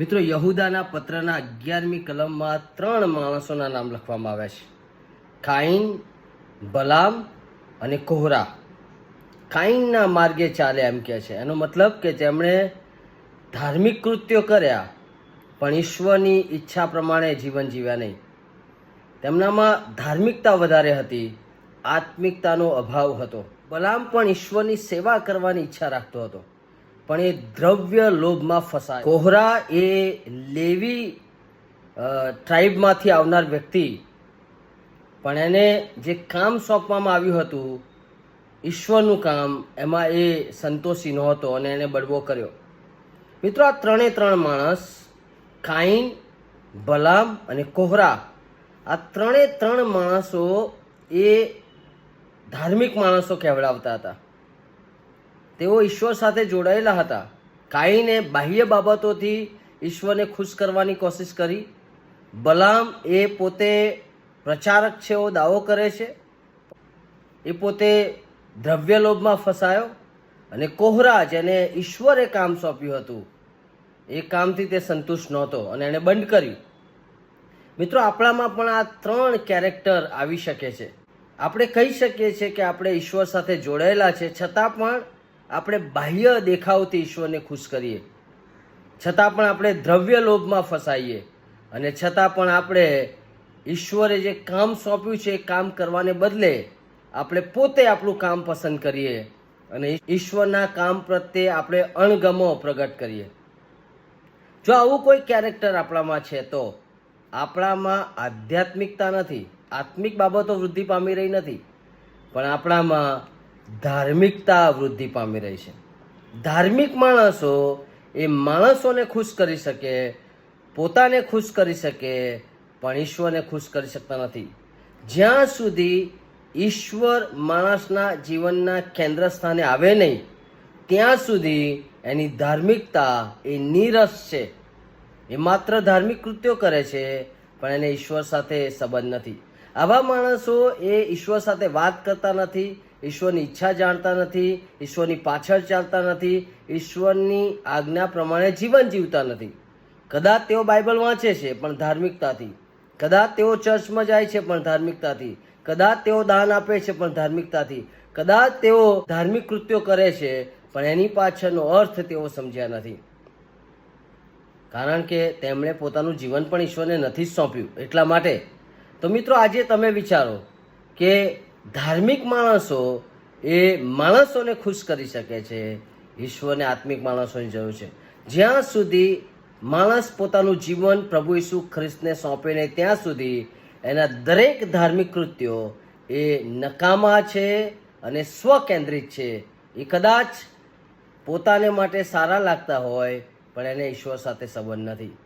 મિત્રો, યહુદાના પત્રના અગિયારમી કલમમાં ત્રણ માણસોના નામ લખવામાં આવ્યા છે. કાઈન બલામ અને કોહરા. કાઈનના માર્ગે ચાલે એમ કહે છે. એનો મતલબ કે જેમણે ધાર્મિક કૃત્યો કર્યા, પણ ઈશ્વરની ઈચ્છા પ્રમાણે જીવન જીવ્યા નહીં. તેમનામાં ધાર્મિકતા વધારે હતી, આત્મિકતાનો અભાવ હતો. બલામ પણ ઈશ્વરની સેવા કરવાની ઈચ્છા રાખતો હતો. પણ એ દ્રવ્ય લોભમાં ફસાય. કોહરા એ લેવી ટ્રાઇબમાંથી આવનાર વ્યક્તિ. પણ એને જે કામ સોંપવામાં આવ્યું હતું, ઈશ્વરનું કામ, એમાં એ સંતોષી નહોતો અને એને બળવો કર્યો. મિત્રો, આ ત્રણે ત્રણ માણસ કાઈન બલામ અને કોહરા, આ ત્રણે ત્રણ માણસો એ ધાર્મિક માણસો કહેવડાવતા હતા. તેઓ ઈશ્વર સાથે જોડાયેલા હતા. કાઈને બાહ્ય બાબતોથી ઈશ્વરને ખુશ કરવાની કોશિશ કરી. બલામ એ પોતે પ્રચારક છે એવો દાવો કરે છે. એ પોતે દ્રવ્ય લોભમાં ફસાયો અને કોહરા જેને ઈશ્વરે કામ સોંપ્યું હતું, એ કામથી તે સંતુષ્ટ નહોતો અને એણે બંધ કર્યું. મિત્રો, આપણામાં પણ આ ત્રણ કેરેક્ટર આવી શકે છે. આપણે કહી શકીએ છીએ કે આપણે ઈશ્વર સાથે જોડાયેલા છે. છતાં પણ આપણે બાહ્ય દેખાવથી ઈશ્વરને ખુશ કરીએ. છતાં પણ આપણે દ્રવ્ય લોભમાં ફસાઈએ અને છતાં પણ આપણે ઈશ્વરે જે કામ સોંપ્યું છે એ કામ કરવાને બદલે આપણે પોતે આપણું કામ પસંદ કરીએ અને ઈશ્વરના કામ પ્રત્યે આપણે અણગમો પ્રગટ કરીએ. જો આવું કોઈ કેરેક્ટર આપણામાં છે તો આપણામાં આધ્યાત્મિકતા નથી. આત્મિક બાબતો વૃદ્ધિ પામી રહી નથી. પણ આપણામાં ધાર્મિકતા વૃદ્ધિ પામી રહી છે. ધાર્મિક માણસો એ માણસોને ખુશ કરી શકે, પોતાને ખુશ કરી શકે, પણ ઈશ્વરને ખુશ કરી શકતા નથી. જ્યાં સુધી ઈશ્વર માણસના જીવનના કેન્દ્ર સ્થાને આવે નહીં, ત્યાં સુધી એની ધાર્મિકતા એ નીરસ છે. એ માત્ર ધાર્મિક કૃત્યો કરે છે, પણ એને ઈશ્વર સાથે સંબંધ નથી. આવા માણસો એ ઈશ્વર સાથે વાત કરતા નથી ઈશ્વરની ઈચ્છા જાણતા નથી, ઈશ્વરની પાછળ ચાલતા નથી, ઈશ્વરની આજ્ઞા પ્રમાણે જીવન જીવતા નથી. કદાચ તેઓ બાઇબલ વાંચે છે, પણ ધાર્મિકતાથી. કદાચ તેઓ ચર્ચમાં જાય છે, પણ ધાર્મિકતાથી. કદાચ તેઓ દાન આપે છે, પણ ધાર્મિકતાથી. કદાચ તેઓ ધાર્મિક કૃત્યો કરે છે, પણ એની પાછળનો અર્થ તેઓ સમજ્યા નથી. કારણ કે તેમણે પોતાનું જીવન પણ ઈશ્વરને નથી જ સોંપ્યું. એટલા માટે. તો મિત્રો, આજે તમે વિચારો કે ધાર્મિક માણસો એ માણસોને ખુશ કરી શકે છે, ઈશ્વરને આત્મિક માણસોની જરૂર છે. જ્યાં સુધી માણસ પોતાનું જીવન પ્રભુ ઈસુ ખ્રિસ્તને સોંપે નહીં ત્યાં સુધી એના દરેક ધાર્મિક કૃત્યો એ નકામા છે અને સ્વકેન્દ્રિત છે. એ કદાચ પોતાને માટે સારા લાગતા હોય, પણ એને ઈશ્વર સાથે સંબંધ નથી.